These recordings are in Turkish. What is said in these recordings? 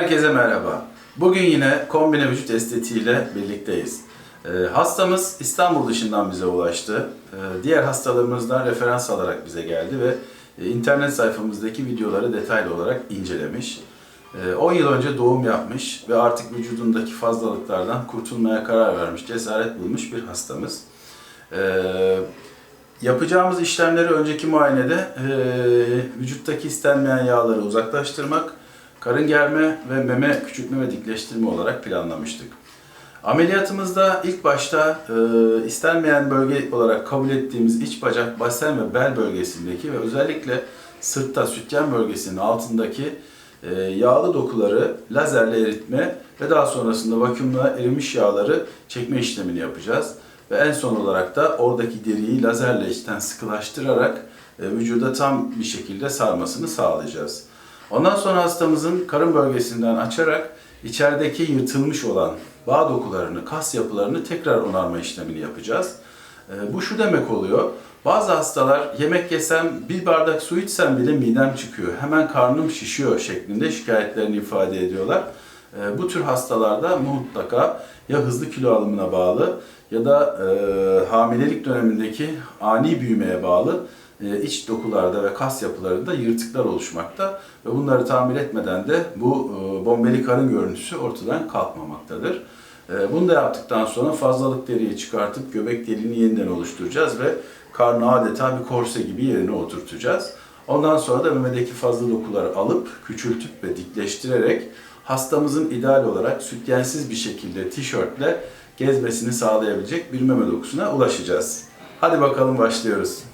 Herkese merhaba. Bugün yine kombine vücut estetiğiyle birlikteyiz. Ee, hastamız İstanbul dışından bize ulaştı. Ee, diğer hastalarımızdan referans alarak bize geldi ve e, internet sayfamızdaki videoları detaylı olarak incelemiş. Ee, 10 yıl önce doğum yapmış ve artık vücudundaki fazlalıklardan kurtulmaya karar vermiş, cesaret bulmuş bir hastamız. Ee, Yapacağımız işlemleri önceki muayenede e, vücuttaki istenmeyen yağları uzaklaştırmak, karın germe ve meme küçültme ve dikleştirme olarak planlamıştık. Ameliyatımızda ilk başta e, istenmeyen bölge olarak kabul ettiğimiz iç bacak, basen ve bel bölgesindeki ve özellikle sırtta sütyen bölgesinin altındaki e, yağlı dokuları lazerle eritme ve daha sonrasında vakumla erimiş yağları çekme işlemini yapacağız. Ve en son olarak da oradaki deriyi lazerle içten sıkılaştırarak e, vücuda tam bir şekilde sarmasını sağlayacağız. Ondan sonra hastamızın karın bölgesinden açarak içerideki yırtılmış olan bağ dokularını, kas yapılarını tekrar onarma işlemini yapacağız. E, Bu şu demek oluyor. Bazı hastalar yemek yesem, bir bardak su içsem bile midem çıkıyor, hemen karnım şişiyor şeklinde şikayetlerini ifade ediyorlar. E, Bu tür hastalarda mutlaka ya hızlı kilo alımına bağlı ya da e, hamilelik dönemindeki ani büyümeye bağlı iç dokularda ve kas yapılarında yırtıklar oluşmakta ve bunları tamir etmeden de bu e, bombeli karın görüntüsü ortadan kalkmamaktadır. E, bunu da yaptıktan sonra fazlalık deriyi çıkartıp göbek deliğini yeniden oluşturacağız ve karnı adeta bir korse gibi yerine oturtacağız. Ondan sonra da memedeki fazla dokuları alıp küçültüp ve dikleştirerek hastamızın ideal olarak sütyensiz bir şekilde tişörtle gezmesini sağlayabilecek bir meme dokusuna ulaşacağız. Hadi bakalım başlıyoruz.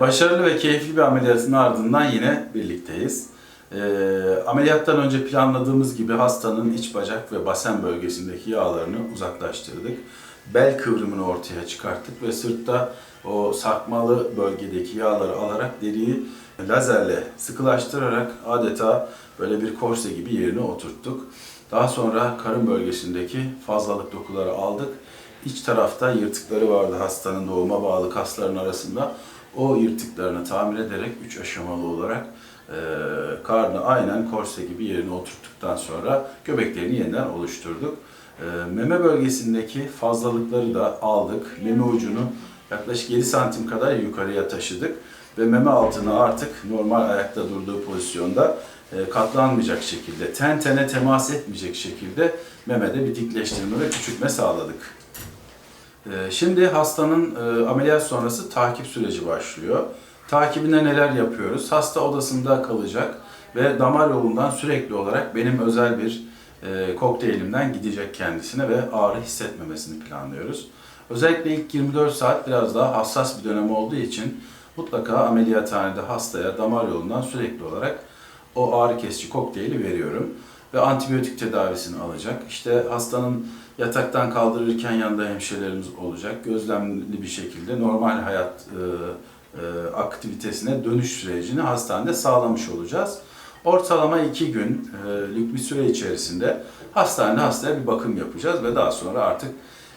Başarılı ve keyifli bir ameliyatın ardından yine birlikteyiz. Ee, ameliyattan önce planladığımız gibi hastanın iç bacak ve basen bölgesindeki yağlarını uzaklaştırdık. Bel kıvrımını ortaya çıkarttık ve sırtta o sarkmalı bölgedeki yağları alarak deriyi lazerle sıkılaştırarak adeta böyle bir korse gibi yerine oturttuk. Daha sonra karın bölgesindeki fazlalık dokuları aldık. İç tarafta yırtıkları vardı hastanın doğuma bağlı kasların arasında. O yırtıklarını tamir ederek üç aşamalı olarak e, karnı aynen korse gibi yerine oturttuktan sonra göbeklerini yeniden oluşturduk. E, meme bölgesindeki fazlalıkları da aldık. Meme ucunu yaklaşık 7 santim kadar yukarıya taşıdık ve meme altına artık normal ayakta durduğu pozisyonda e, katlanmayacak şekilde, ten tene temas etmeyecek şekilde memede bir dikleştirme ve küçültme sağladık. Ee, Şimdi hastanın e, ameliyat sonrası takip süreci başlıyor. Takibinde neler yapıyoruz? Hasta odasında kalacak ve damar yolundan sürekli olarak benim özel bir e, kokteylimden gidecek kendisine ve ağrı hissetmemesini planlıyoruz. Özellikle ilk 24 saat biraz daha hassas bir dönem olduğu için mutlaka ameliyathanede hastaya damar yolundan sürekli olarak o ağrı kesici kokteyli veriyorum ve antibiyotik tedavisini alacak. İşte hastanın yataktan kaldırırken yanında hemşirelerimiz olacak. Gözlemli bir şekilde normal hayat e, e, aktivitesine dönüş sürecini hastanede sağlamış olacağız. Ortalama iki günlük bir süre içerisinde hastanede hastaya bir bakım yapacağız ve daha sonra artık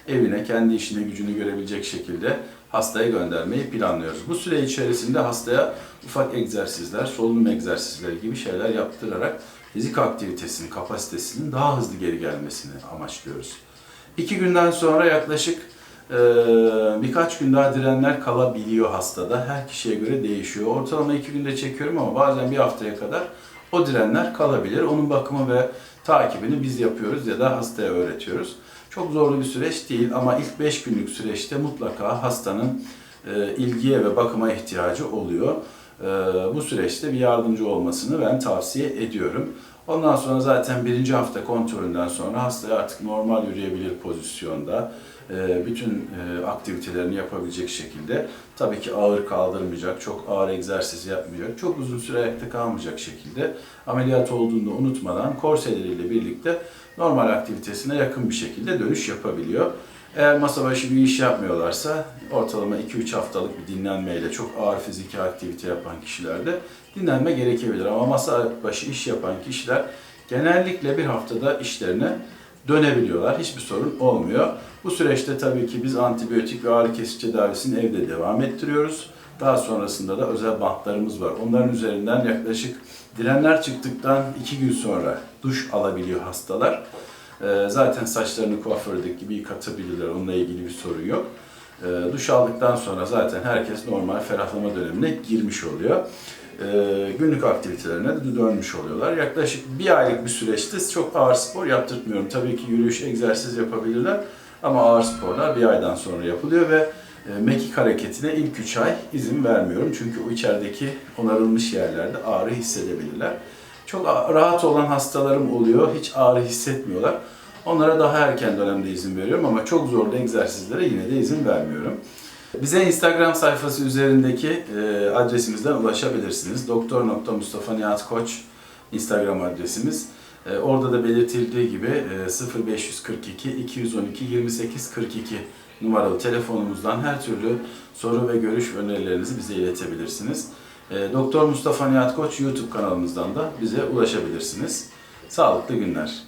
evine kendi işine gücünü görebilecek şekilde hastaya göndermeyi planlıyoruz. Bu süre içerisinde hastaya ufak egzersizler, solunum egzersizleri gibi şeyler yaptırarak fizik aktivitesinin, kapasitesinin daha hızlı geri gelmesini amaçlıyoruz. İki günden sonra yaklaşık e, birkaç gün daha direnler kalabiliyor hastada. Her kişiye göre değişiyor. Ortalama iki günde çekiyorum ama bazen bir haftaya kadar o direnler kalabilir. Onun bakımı ve takibini biz yapıyoruz ya da hastaya öğretiyoruz. Çok zorlu bir süreç değil ama ilk 5 günlük süreçte mutlaka hastanın e, ilgiye ve bakıma ihtiyacı oluyor. E, bu süreçte bir yardımcı olmasını ben tavsiye ediyorum. Ondan sonra zaten birinci hafta kontrolünden sonra hastaya artık normal yürüyebilir pozisyonda, e, bütün e, aktivitelerini yapabilecek şekilde tabii ki ağır kaldırmayacak, çok ağır egzersiz yapmayacak, çok uzun süre ayakta kalmayacak şekilde ameliyat olduğunu unutmadan korseleriyle birlikte normal aktivitesine yakın bir şekilde dönüş yapabiliyor. Eğer masa başı bir iş yapmıyorlarsa ortalama 2-3 haftalık bir dinlenmeyle çok ağır fiziki aktivite yapan kişilerde dinlenme gerekebilir. Ama masa başı iş yapan kişiler genellikle bir haftada işlerine dönebiliyorlar. Hiçbir sorun olmuyor. Bu süreçte tabii ki biz antibiyotik ve ağrı kesici tedavisini evde devam ettiriyoruz. Daha sonrasında da özel bantlarımız var. Onların üzerinden yaklaşık direnler çıktıktan iki gün sonra duş alabiliyor hastalar. Ee, Zaten saçlarını kuafördeki gibi yıkatabilirler. Onunla ilgili bir sorun yok. Ee, Duş aldıktan sonra zaten herkes normal ferahlama dönemine girmiş oluyor. Ee, Günlük aktivitelerine de dönmüş oluyorlar. Yaklaşık bir aylık bir süreçte çok ağır spor yaptırtmıyorum. Tabii ki yürüyüş, egzersiz yapabilirler. Ama ağır sporlar bir aydan sonra yapılıyor ve e, mekik hareketine ilk 3 ay izin vermiyorum. Çünkü o içerideki onarılmış yerlerde ağrı hissedebilirler. Çok rahat olan hastalarım oluyor, hiç ağrı hissetmiyorlar. Onlara daha erken dönemde izin veriyorum ama çok zorlu egzersizlere yine de izin vermiyorum. Bize Instagram sayfası üzerindeki e, adresimizden ulaşabilirsiniz. Doktor.Mustafa Nihat Koç Instagram adresimiz. E, orada da belirtildiği gibi e, 0542 212 28 42 numaralı telefonumuzdan her türlü soru ve görüş önerilerinizi bize iletebilirsiniz. E, Doktor Mustafa Nihat Koç YouTube kanalımızdan da bize ulaşabilirsiniz. Sağlıklı günler.